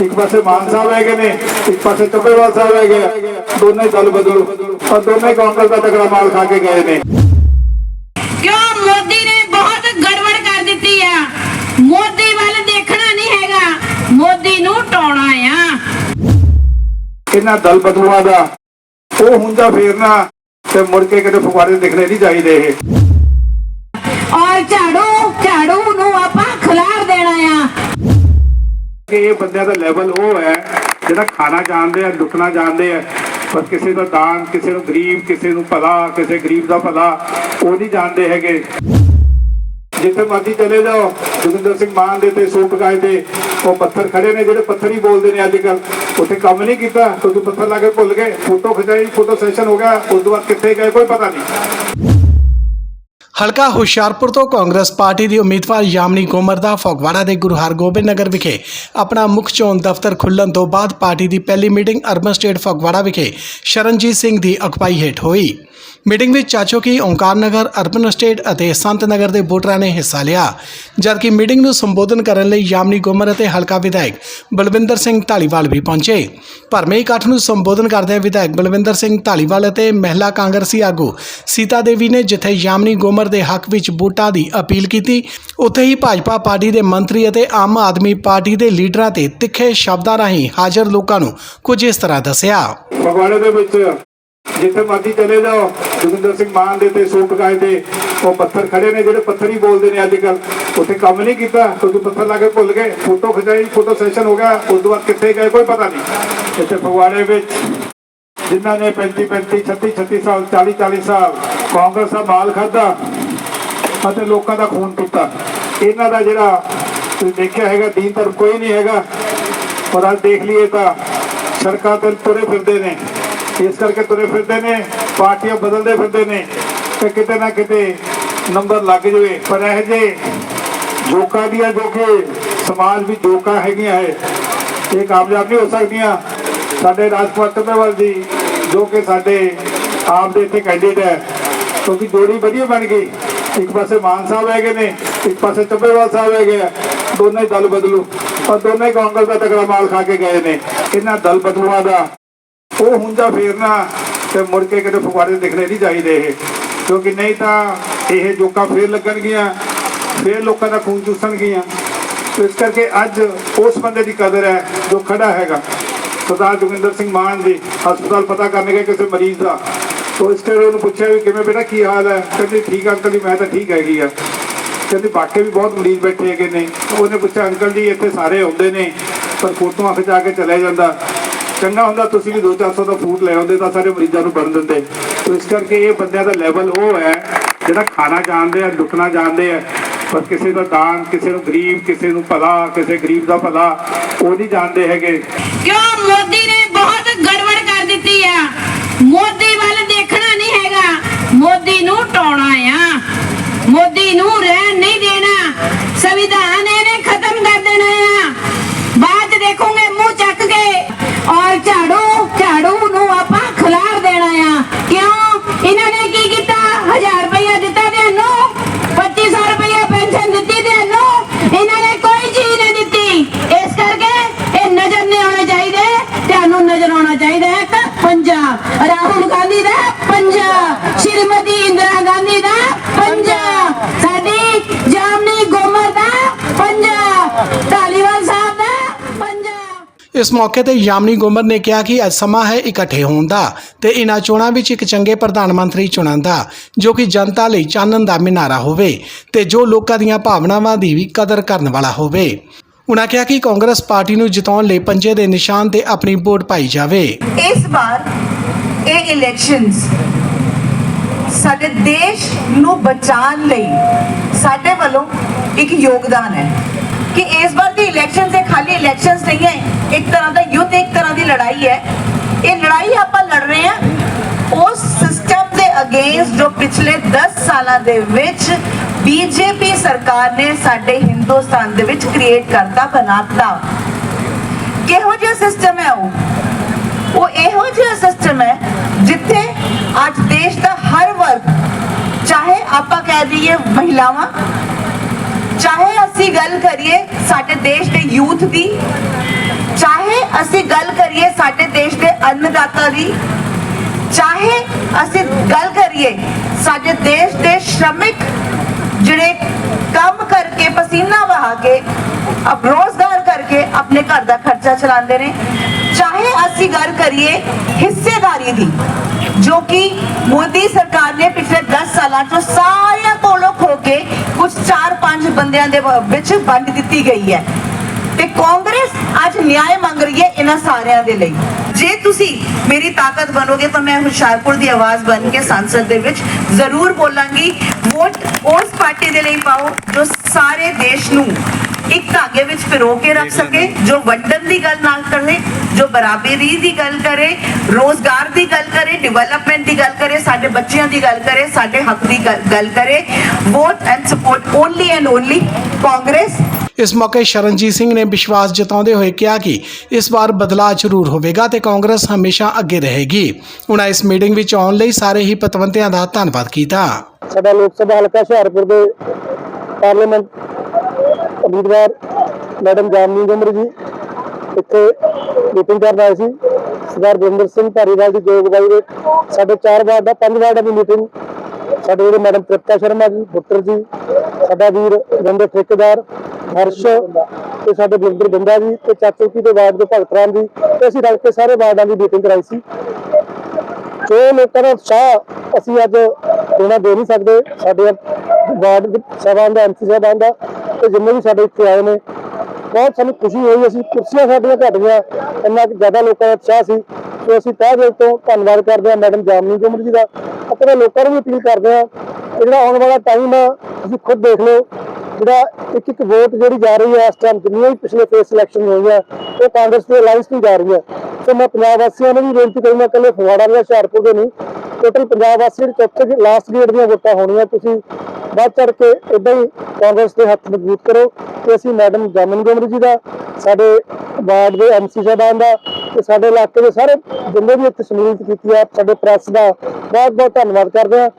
ਇੱਕ ਪਾਸੇ ਮਾਨ ਸਾਹਿਬ ਹੈਗੇ ਨੇ ਇੱਕ ਪਾਸੇ ਚੱਬੇਵਾਲ ਸਾਹਿਬ ਹੈਗੇ। ਦੋਨੇ ਦਲ ਬਦਲੂ ਔਰ ਦੋਨੇ ਕਾਂਗਰਸ ਦਾ ਤਗੜਾ ਮਾਲ ਖਾ ਕੇ ਗਏ ਨੇ। ਕਿਉਂ? ਮੋਦੀ ਨੇ ਬਹੁਤ ਗੜਬੜ ਕਰ ਦਿੱਤੀ ਆ। ਮੋਦੀ ਵੱਲ ਦੇਖਣਾ ਨਹੀਂ ਹੈਗਾ। ਮੋਦੀ ਨੂੰ ਟਾਉਣਾ ਆ। ਇਹਨਾਂ ਦਲ ਬਦਲੂਆਂ ਦਾ ਉਹ ਹੁੰਦਾ ਫੇਰਨਾ ਤੇ ਮੁੜ ਕੇ ਕਿਤੇ ਫੁਵਾਰੇ ਦਿਖਣੇ ਨਹੀਂ ਚਾਹੀਦੇ ਇਹ। ਔਰ ਝਾੜੂ ਝਾੜੂ ਨੂੰ ਆਪਾਂ ਖਿਲਾਰ ਦੇਣਾ ਆ। ਕਿ ਇਹ ਬੰਦਿਆਂ ਦਾ ਲੈਵਲ ਉਹ ਹੈ, ਜਿਹੜਾ ਖਾਣਾ ਜਾਣਦੇ ਆ, ਲੁੱਟਣਾ ਜਾਣਦੇ ਆ, ਪਰ ਕਿਸੇ ਦਾ ਦਾਨ, ਕਿਸੇ ਨੂੰ ਗਰੀਬ, ਕਿਸੇ ਨੂੰ ਭਲਾ, ਕਿਸੇ ਗਰੀਬ ਦਾ ਭਲਾ, ਉਹ ਨਹੀਂ ਜਾਣਦੇ ਹੈਗੇ। ਜਿੱਥੇ ਮਰਜ਼ੀ ਚਲੇ ਜਾਓ, ਜੋਗਿੰਦਰ ਸਿੰਘ ਮਾਨ ਦੇ ਤੇ ਸੂਟ ਗਾਏ ਦੇ, ਉਹ ਪੱਥਰ ਖੜੇ ਨੇ, ਜਿਹੜੇ ਪੱਥਰ ਹੀ ਬੋਲਦੇ ਨੇ ਅੱਜ ਕੱਲ ਉੱਥੇ ਕੰਮ ਨਹੀਂ ਕੀਤਾ, ਕਿਉਂਕਿ ਪੱਥਰ ਲਾ ਕੇ ਭੁੱਲ ਗਏ। ਫੋਟੋ ਖਿਚਾਈ, ਫੋਟੋ ਸੈਸ਼ਨ ਹੋ ਗਿਆ, ਉਸ ਤੋਂ ਬਾਅਦ ਕਿੱਥੇ ਗਏ, ਕੋਈ ਪਤਾ ਨਹੀਂ। ਹਲਕਾ ਹੁਸ਼ਿਆਰਪੁਰ ਤੋਂ ਕਾਂਗਰਸ ਪਾਰਟੀ ਦੀ ਉਮੀਦਵਾਰ ਯਾਮਨੀ ਗੋਮਰ ਦਾ ਫਗਵਾੜਾ ਦੇ ਗੁਰੂ ਹਰਗੋਬਿੰਦ ਨਗਰ ਵਿਖੇ ਆਪਣਾ ਮੁੱਖ ਚੋਣ ਦਫ਼ਤਰ ਖੁੱਲਣ ਤੋਂ ਬਾਅਦ ਪਾਰਟੀ ਦੀ ਪਹਿਲੀ ਮੀਟਿੰਗ ਅਰਬਨ ਸਟੇਟ ਫਗਵਾੜਾ ਵਿਖੇ ਸ਼ਰਨਜੀਤ ਸਿੰਘ ਦੀ ਅਗਵਾਈ ਹੇਠ ਹੋਈ। ਮੀਟਿੰਗ ਵਿੱਚ ਚਾਚੋਕੀ ਓਂਕਾਰ ਨਗਰ ਅਰਬਨ ਸਟੇਟ ਅਤੇ ਸੰਤ ਨਗਰ ਦੇ ਵੋਟਰਾਂ ਨੇ ਹਿੱਸਾ ਲਿਆ। ਜਦਕਿ ਮੀਟਿੰਗ ਨੂੰ ਸੰਬੋਧਨ ਕਰਨ ਲਈ ਯਾਮਨੀ ਗੋਮਰ ਅਤੇ ਹਲਕਾ ਵਿਧਾਇਕ ਬਲਵਿੰਦਰ ਸਿੰਘ ਢਾਲੀਵਾਲ ਵੀ ਪਹੁੰਚੇ। ਭਰਮੇ ਇਕੱਠ ਨੂੰ ਸੰਬੋਧਨ ਕਰਦਿਆਂ ਵਿਧਾਇਕ ਬਲਵਿੰਦਰ ਸਿੰਘ ਢਾਲੀਵਾਲ ਅਤੇ ਮਹਿਲਾ ਕਾਂਗਰਸੀ ਆਗੂ ਸੀਤਾ ਦੇਵੀ ਨੇ ਜਿੱਥੇ ਯਾਮਨੀ ਗੋਮਰ ਦੇ ਹੱਕ ਵਿੱਚ ਵੋਟਾਂ ਦੀ ਅਪੀਲ ਕੀਤੀ, ਉੱਥੇ ਹੀ ਭਾਜਪਾ ਪਾਰਟੀ ਦੇ ਮੰਤਰੀ ਅਤੇ ਆਮ ਆਦਮੀ ਪਾਰਟੀ ਦੇ ਲੀਡਰਾਂ ਤੇ ਤਿੱਖੇ ਸ਼ਬਦਾਂ ਰਾਹੀਂ ਹਾਜ਼ਰ ਲੋਕਾਂ ਨੂੰ ਕੁਝ ਇਸ ਤਰ੍ਹਾਂ ਦੱਸਿਆ। ਫਗਵਾੜੇ ਦੇ ਵਿੱਚ ਜਿੱਥੇ ਮਰਜ਼ੀ ਚਲੇ ਜਾਓ। ਜੋਗਿੰਦਰ ਸਿੰਘ ਮਾਨ ਦੇ ਤੇ ਸੂਟ ਗਾਏ ਤੇ ਉਹ ਪੱਥਰ ਖੜੇ ਨੇ, ਜਿਹੜੇ ਪੱਥਰ ਹੀ ਬੋਲਦੇ ਨੇ ਅੱਜ ਕੱਲ ਉੱਥੇ ਕੰਮ ਨਹੀਂ ਕੀਤਾ, ਕਿਉਂਕਿ ਪੱਥਰ ਲਾ ਕੇ ਭੁੱਲ ਗਏ। ਫੋਟੋ ਖਿਚਾਈ, ਫੋਟੋ ਸੈਸ਼ਨ ਹੋ ਗਿਆ। ਉਸ ਤੋਂ ਬਾਅਦ ਕਿੱਥੇ ਗਏ, ਕੋਈ ਪਤਾ ਨਹੀਂ। ਇੱਥੇ ਫਗਵਾੜੇ ਵਿੱਚ ਜਿਨ੍ਹਾਂ ਨੇ 35 35 36 36 ਸਾਲ 40 40 ਸਾਲ ਕਾਂਗਰਸ ਦਾ ਮਾਲ ਖਾਦਾ ਅਤੇ ਲੋਕਾਂ ਦਾ ਖੂਨ ਪੀਤਾ। ਇਹਨਾਂ ਦਾ ਜਿਹੜਾ ਤੁਸੀਂ ਦੇਖਿਆ ਹੈਗਾ, ਦੀਨ ਧਰਮ ਕੋਈ ਨਹੀਂ ਹੈਗਾ। ਔਰ ਅੱਜ ਦੇਖ ਲਈਏ ਤਾਂ ਸਰਕਾਰ ਤੇ ਤੁਰੇ ਫਿਰਦੇ ਨੇ। ਇਸ ਕਰਕੇ ਤੁਰੇ ਫਿਰਦੇ ਨੇ, ਪਾਰਟੀਆਂ ਬਦਲਦੇ ਫਿਰਦੇ ਨੇ ਤੇ ਕਿਤੇ ਨਾ ਕਿਤੇ ਨੰਬਰ ਲੱਗ ਜਵੇ। ਪਰ ਇਹ ਜੇ ਜੋਕਾਂ ਦੀਆਂ ਜੋ ਕਿ ਸਮਾਜ ਵਿੱਚ ਜੋਕਾਂ ਹੈਗੀਆਂ ਹੈ, ਇਹ ਕਾਮਯਾਬ ਨਹੀਂ ਹੋ ਸਕਦੀਆਂ। ਸਾਡੇ ਰਾਜਪਾਲ ਟੱਬੇਵਾਲ ਜੀ, ਜੋ ਕਿ ਸਾਡੇ ਆਪ ਦੇ ਇੱਥੇ ਕੈਂਡੀਡੇਟ ਹੈ। ਕਿਉਂਕਿ ਜੋੜੀ ਵਧੀਆ ਬਣ ਗਈ। ਇੱਕ ਪਾਸੇ ਮਾਨ ਸਾਹਿਬ ਹੈਗੇ ਨੇ, ਇੱਕ ਪਾਸੇ ਟੱਬੇਵਾਲ ਸਾਹਿਬ ਹੈਗੇ ਆ। ਦੋਨੇ ਦਲ ਬਦਲੂ। ਔਰ ਦੋਨੇ ਕਾਂਗਰਸ ਦਾ ਤਕੜਾ ਮਾਲ ਖਾ ਕੇ ਗਏ ਨੇ। ਇਹਨਾਂ ਦਲ ਬਦਲੂਆਂ ਦਾ ਉਹ ਹੁੰਦਾ ਫੇਰਨਾ ਤੇ ਮੁੜ ਕੇ ਕਿਤੇ ਫੁਵਾਰੇ ਦਿਖਣੇ ਨਹੀਂ ਚਾਹੀਦੇ ਇਹ। ਕਿਉਂਕਿ ਨਹੀਂ ਤਾਂ ਇਹ ਜੋਕਾਂ ਫੇਰ ਲੱਗਣਗੀਆਂ, ਫੇਰ ਲੋਕਾਂ ਦਾ ਖੂਨ ਚੂਸਣਗੀਆਂ। ਤੇ ਇਸ ਕਰਕੇ ਅੱਜ ਉਸ ਬੰਦੇ ਦੀ ਕਦਰ ਹੈ ਜੋ ਖੜਾ ਹੈਗਾ। ਸਰਦਾਰ ਜੋਗਿੰਦਰ ਸਿੰਘ ਮਾਨ ਜੀ ਹਸਪਤਾਲ ਪਤਾ ਕਰਨ ਗਏ ਕਿਸੇ ਮਰੀਜ਼ ਦਾ। ਤੋ ਇਸ ਕਰਕੇ ਉਹਨੂੰ ਪੁੱਛਿਆ ਵੀ ਕਿਵੇਂ ਬੇਟਾ, ਕੀ ਹਾਲ ਹੈ? ਕਹਿੰਦੀ ਠੀਕ ਆ ਅੰਕਲ ਜੀ, ਮੈਂ ਤਾਂ ਠੀਕ ਹੈਗੀ ਆ। ਕਹਿੰਦੀ ਬਾਕੀ ਵੀ ਬਹੁਤ ਮਰੀਜ਼ ਬੈਠੇ ਹੈਗੇ ਨੇ। ਉਹਨੇ ਪੁੱਛਿਆ, ਅੰਕਲ ਜੀ ਇੱਥੇ ਸਾਰੇ ਆਉਂਦੇ ਨੇ, ਪਰ ਫੋਟੋਆਂ ਖਿਚਾ ਕੇ ਚਲੇ ਜਾਂਦਾ। ਚੰਗਾ ਹੁੰਦਾ ਤੁਸੀਂ ਵੀ 2-400 ਦਾ ਫੂਡ ਲੈ ਆਉਂਦੇ ਤਾਂ ਸਾਰੇ ਮਰੀਜ਼ਾਂ ਨੂੰ ਬਣ ਦਿੰਦੇ। ਤੋ ਇਸ ਕਰਕੇ ਇਹ ਬੰਦਿਆਂ ਦਾ ਲੈਵਲ ਉਹ ਹੈ, ਜਿਹੜਾ ਖਾਣਾ ਜਾਣਦੇ ਆ, ਲੁੱਟਣਾ ਜਾਣਦੇ ਆ, ਪਰ ਕਿਸੇ ਦਾ ਦਾਨ, ਕਿਸੇ ਨੂੰ ਗਰੀਬ, ਕਿਸੇ ਨੂੰ ਭਲਾ, ਕਿਸੇ ਗਰੀਬ ਦਾ ਭਲਾ, ਉਹ ਨਹੀਂ ਜਾਣਦੇ ਹੈਗੇ। ਕਿਉਂ? ਮੋਦੀ ਨੇ ਬਹੁਤ ਗੜਬੜ ਕਰ ਦਿੱਤੀ ਆ। ਮੋਦੀ ਵੱਲ ਦੇਖਣਾ ਨਹੀਂ ਹੈਗਾ। ਮੋਦੀ ਨੂੰ ਟਾਉਣਾ ਆ। ਮੋਦੀ ਨੂੰ ਰਹਿਣ ਨਹੀਂ ਦੇਣਾ। ਸੰਵਿਧਾਨ ਇਹਨੇ ਖਤਮ ਕਰ ਦੇਣਾ ਆ ਬਾਅਦ 'ਚ ਦੇਖੋਗੇ ਮੂੰਹ ਚੱਕ ਕੇ ਔਰ ਝਾੜੂ ਝਾੜੂ ਨੂੰ ਆਪਾਂ ਖਿਲਾਰ ਦੇਣਾ ਆ ਕਿਉਂ ਇਹਨਾਂ ਨੇ ਕੀ ਕੀਤਾ 1000 ਰੁਪਇਆ ਦਿੱਤਾ ਤੁਹਾਨੂੰ 2500 ਰੁਪਇਆ ਪੈਨਸ਼ਨ ਦਿੱਤੀ ਤੁਹਾਨੂੰ ਇਹਨਾਂ ਨੇ ਕੋਈ ਚੀਜ਼ ਨਹੀਂ ਦਿੱਤੀ ਇਸ ਕਰਕੇ ਇਹ ਨਜ਼ਰ ਨਹੀਂ ਆਉਣਾ ਚਾਹੀਦੇ ਤੁਹਾਨੂੰ ਨਜ਼ਰ ਆਉਣਾ ਚਾਹੀਦਾ ਹੈ ਇੱਕ ਪੰਜਾਬ ਰਾਹੁਲ ਗਾਂਧੀ ਦਾ ਪੰਜਾਬ ਸ਼੍ਰੀਮਤੀ ਇੰਦਰਾ ਗਾਂਧੀ ਦਾ ਪੰਜਾਬ ਸਾਡੀ ਜਾਮਨੀ ਗੋਮਰ ਦਾ ਪੰਜਾਬ ਢਾਲੀਵਾਲ ਸਾਹਿਬ ਦਾ ਪੰਜਾਬ ਇਸ ਮੌਕੇ ਤੇ ਜਾਮਨੀ ਗੋਮਰ ਨੇ ਕਿਹਾ ਕਿ ਅੱਜ ਸਮਾਂ ਹੈ ਇਕੱਠੇ ਹੋਣ ਦਾ ਤੇ ਇਹਨਾਂ ਚੋਣਾਂ ਵਿੱਚ ਇੱਕ ਚੰਗੇ ਪ੍ਰਧਾਨ ਮੰਤਰੀ ਚੁਣਨ ਦਾ, ਜੋ ਕਿ ਜਨਤਾ ਲਈ ਚਾਨਣ ਦਾ ਮਿਨਾਰਾ ਹੋਵੇ ਤੇ ਜੋ ਲੋਕਾਂ ਦੀਆਂ ਭਾਵਨਾਵਾਂ ਦੀ ਵੀ ਕਦਰ ਕਰਨ ਵਾਲਾ ਹੋਵੇ। ਉਨ੍ਹਾਂ ਕਿਹਾ ਕਿ ਕਾਂਗਰਸ ਪਾਰਟੀ ਨੂੰ ਜਿਤਾਉਣ ਲਈ ਪੰਜੇ ਦੇ ਨਿਸ਼ਾਨ ਤੇ ਆਪਣੀ ਵੋਟ ਪਾਈ ਜਾਵੇ। ਇਸ ਵਾਰ ਇਹ ਇਲੈਕਸ਼ਨਸ ਸਾਡੇ ਦੇਸ਼ ਨੂੰ ਬਚਾਉਣ ਲਈ ਸਾਡੇ ਵੱਲੋਂ ਇੱਕ ਯੋਗਦਾਨ ਹੈ ਕਿ ਇਸ ਵਾਰ ਦੀ ਇਲੈਕਸ਼ਨਸ ਇਹ ਖਾਲੀ ਇਲੈਕਸ਼ਨਸ ਨਹੀਂ ਹੈ, ਇੱਕ ਤਰ੍ਹਾਂ ਦਾ ਯੁੱਧ, ਇੱਕ ਤਰ੍ਹਾਂ ਦੀ ਲੜਾਈ ਹੈ। ਇਹ ਲੜਾਈ ਆਪਾਂ ਲੜ ਰਹੇ ਹਾਂ। ਉਸ ਸਿਸਟਮ ਦੇ ਅਗੇਂਸਟ ਜੋ ਪਿਛਲੇ 10 ਸਾਲਾਂ ਦੇ ਵਿੱਚ ਬੀਜੇਪੀ ਸਰਕਾਰ ਨੇ ਸਾਡੇ ਹਿੰਦੁਸਤਾਨ ਦੇ ਵਿੱਚ ਕ੍ਰੀਏਟ ਕਰਤਾ ਬਣਾਤਾ ਕਿਹੋ ਜਿਹਾ ਸਿਸਟਮ ਹੈ ਉਹ? ਉਹ ਇਹੋ ਜਿਹਾ ਸਿਸਟਮ ਹੈ ਜਿੱਥੇ ਅੱਜ ਦੇਸ਼ ਦਾ ਹਰ ਵਰਗ, ਚਾਹੇ ਆਪਾਂ ਕਹਿ ਦਈਏ ਮਹਿਲਾਵਾਂ, ਚਾਹੇ ਅਸੀਂ ਗੱਲ ਕਰੀਏ ਸਾਡੇ ਦੇਸ਼ ਦੇ ਯੂਥ ਦੀ, ਚਾਹੇ ਅਸੀਂ ਗੱਲ ਕਰੀਏ ਸਾਡੇ ਦੇਸ਼ ਦੇ ਅੰਨਦਾਤਾ ਦੀ, ਚਾਹੇ ਅਸੀਂ ਗੱਲ ਕਰੀਏ ਸਾਡੇ ਦੇਸ਼ ਦੇ ਸ਼੍ਰਮਿਕ ਜਿਹੜੇ ਕੰਮ ਕਰਕੇ, ਪਸੀਨਾ ਵਹਾ ਕੇ ਅਬ ਰੋਜ਼ਗਾਰ ਕਰਕੇ ਆਪਣੇ ਘਰ ਦਾ ਖਰਚਾ ਚਲਾਉਂਦੇ ਨੇ। ਚਾਹੇ ਅਸੀਂ ਗੱਲ ਕਰੀਏ ਹਿੱਸੇਦਾਰੀ ਦੀ, ਜੋ ਕਿ ਮੋਦੀ ਸਰਕਾਰ ਨੇ ਪਿਛਲੇ 10 ਸਾਲਾਂ ਤੋਂ ਸਾਰਿਆਂ ਕੋਲੋਂ ਖੋ ਕੇ ਕੁਝ 4-5 ਬੰਦਿਆਂ ਦੇ ਵਿੱਚ ਵੰਡ ਦਿੱਤੀ ਗਈ ਹੈ। ਤੇ ਕਾਂਗਰਸ ਅੱਜ ਨਿਆਂ ਮੰਗ ਰਹੀ ਹੈ ਇਹਨਾਂ ਸਾਰਿਆਂ ਦੇ ਲਈ। ਜੇ ਤੁਸੀਂ ਮੇਰੀ ਤਾਕਤ ਬਣੋਗੇ ਤਾਂ ਮੈਂ ਹੁਸ਼ਿਆਰਪੁਰ ਦੀ ਆਵਾਜ਼ ਬਣ ਕੇ ਸੰਸਦ ਦੇ ਵਿੱਚ ਜ਼ਰੂਰ ਬੋਲਾਂਗੀ। ਵੋਟ ਉਸ ਪਾਰਟੀ ਦੇ ਲਈ ਪਾਓ ਜੋ ਸਾਰੇ ਦੇਸ਼ ਨੂੰ ਇੱਕ ਧਾਗੇ ਵਿੱਚ ਪਿਰੋ ਕੇ ਰੱਖ ਸਕੇ ਜੋ ਵੰਡਣ ਦੀ ਗੱਲ ਨਾ ਕਰੇ ਜੋ ਬਰਾਬਰੀ ਦੀ ਗੱਲ ਕਰੇ ਰੋਜ਼ਗਾਰ ਦੀ ਗੱਲ ਕਰੇ ਡਿਵੈਲਪਮੈਂਟ ਦੀ ਗੱਲ ਕਰੇ ਸਾਡੇ ਬੱਚਿਆਂ ਦੀ ਗੱਲ ਕਰੇ ਸਾਡੇ ਹੱਕ ਦੀ ਗੱਲ- ਗੱਲ ਕਰੇ। Vote and support only and only Congress ਇਸ ਮੌਕੇ ਸ਼ਰਨਜੀਤ ਸਿੰਘ ਨੇ ਵਿਸ਼ਵਾਸ ਜਤਾਉਂਦੇ ਹੋਏ ਕਿਹਾ ਕਿ ਇਸ ਵਾਰ ਬਦਲਾਅ ਜ਼ਰੂਰ ਹੋਵੇਗਾ ਤੇ ਕਾਂਗਰਸ ਹਮੇਸ਼ਾ ਅੱਗੇ ਰਹੇਗੀ। ਉਹਨਾਂ ਇਸ ਮੀਟਿੰਗ ਵਿੱਚ ਆਉਣ ਲਈ ਸਾਰੇ ਹੀ ਪਤਵੰਤਿਆਂ ਦਾ ਧੰਨਵਾਦ ਕੀਤਾ। ਸਾਡਾ ਲੋਕ ਸਭਾ ਹਲਕਾ ਹੁਸ਼ਿਆਰਪੁਰ ਦੇ ਪਾਰਲੀਮੈਂਟ ਉਮੀਦਵਾਰ ਮੈਡਮ ਜਾਮਨੀ ਗੰਦਰ ਜੀ, ਇੱਥੇ ਮੀਟਿੰਗ ਕਰਨ ਆਏ ਸੀ। ਸਰਦਾਰ ਗੁਰਿੰਦਰ ਸਿੰਘ ਧਾਰੀਵਾਲ ਦੀ ਜੋਗਵਾਈ ਦੇ ਸਾਡੇ ਚਾਰ ਵਾਰਡ ਦਾ ਪੰਜ ਵਾਰਡ ਦੀ ਮੀਟਿੰਗ ਸਾਡੇ ਜਿਹੜੇ ਮੈਡਮ ਤ੍ਰਿਪਤਾ ਸ਼ਰਮਾ ਜੀ ਬੁੱਟਰ ਜੀ, ਸਾਡਾ ਵੀਰ ਗੰਦੇ ਠੇਕੇਦਾਰ, ਹਰਸ਼ ਤੇ ਸਾਡੇ ਬਲਵਿੰਦਰ ਬੰਦਾ ਜੀ ਤੇ ਚਾਚੋ ਦੇ ਵਾਰਡ ਦੇ ਭਗਤ ਰਾਮ ਜੀ ਤੇ ਅਸੀਂ ਰਲ ਕੇ ਸਾਰੇ ਵਾਰਡਾਂ ਦੀ ਮੀਟਿੰਗ ਕਰਾਈ ਸੀ। ਜੋ ਲੋਕਾਂ ਦਾ ਉਤਸ਼ਾਹ ਅਸੀਂ ਅੱਜ ਦੇਣਾ ਦੇ ਨਹੀਂ ਸਕਦੇ, ਸਾਡੇ ਵਾਰਡ ਦੇ ਸਾਹਿਬਾਨ ਦਾ, ਐਮਸੀ ਸਾਹਿਬਾਨ ਦਾ, ਤੇ ਜਿੰਨੇ ਵੀ ਸਾਡੇ ਇੱਥੇ ਆਏ ਨੇ, ਬਹੁਤ ਸਾਨੂੰ ਖੁਸ਼ੀ ਹੋਈ ਅਸੀਂ ਕੁਰਸੀਆਂ ਸਾਡੀਆਂ ਘਟ ਗਈਆਂ, ਇੰਨਾ ਕੁ ਜ਼ਿਆਦਾ ਲੋਕਾਂ ਦਾ ਉਤਸ਼ਾਹ ਸੀ। ਤੇ ਅਸੀਂ ਤਹਿ ਦਿਲ ਤੋਂ ਧੰਨਵਾਦ ਕਰਦੇ ਹਾਂ ਮੈਡਮ ਜਾਮਨੀ ਗੁਮਰ ਜੀ ਦਾ ਅਤੇ ਮੈਂ ਲੋਕਾਂ ਨੂੰ ਵੀ ਅਪੀਲ ਕਰਦੇ ਹਾਂ ਕਿ ਜਿਹੜਾ ਆਉਣ ਵਾਲਾ ਟਾਈਮ ਆ, ਤੁਸੀਂ ਖੁਦ ਦੇਖ ਲਓ, ਜਿਹੜਾ ਇੱਕ ਇੱਕ ਵੋਟ ਜਿਹੜੀ ਜਾ ਰਹੀ ਹੈ ਇਸ ਟਾਈਮ ਜਿੰਨੀਆਂ ਵੀ ਪਿਛਲੇ ਫੇਸ ਸਿਲੈਕਸ਼ਨ ਹੋਈਆਂ, ਉਹ ਕਾਂਗਰਸ ਦੇ ਅਲਾਈਅੰਸ ਨੂੰ ਜਾ ਰਹੀ ਹੈ ਸੋ ਮੈਂ ਪੰਜਾਬ ਵਾਸੀਆਂ ਨੂੰ ਵੀ ਬੇਨਤੀ ਕਰੂੰਗਾ ਇਕੱਲੇ ਫਗਵਾੜਾ ਜਾਂ ਹੁਸ਼ਿਆਰਪੁਰ ਦੇ ਨਹੀਂ ਟੋਟਲ ਪੰਜਾਬ ਵਾਸੀ ਜਿਹੜੇ ਚੌਥੇ ਲਾਸਟ ਗੇੜ ਦੀਆਂ ਵੋਟਾਂ ਹੋਣੀਆਂ, ਤੁਸੀਂ ਵੱਧ ਚੜ ਕੇ ਇਦਾਂ ਹੀ ਕਾਂਗਰਸ ਦੇ ਹੱਥ ਮਜ਼ਬੂਤ ਕਰੋ ਤੇ ਅਸੀਂ ਮੈਡਮ ਜਾਮਨ ਗੋਮਰੀ ਜੀ ਦਾ, ਸਾਡੇ ਵਾਰਡ ਦੇ ਐਮਸੀ ਸਾਹਿਬਾਨ ਦਾ ਤੇ ਸਾਡੇ ਇਲਾਕੇ ਦੇ ਸਾਰੇ ਜਿੰਨੇ ਵੀ ਇੱਥੇ ਸਮੂਲੀਅਤ ਕੀਤੀ ਹੈ ਸਾਡੇ ਪ੍ਰੈਸ ਦਾ ਬਹੁਤ ਬਹੁਤ ਧੰਨਵਾਦ ਕਰਦੇ ਹਾਂ।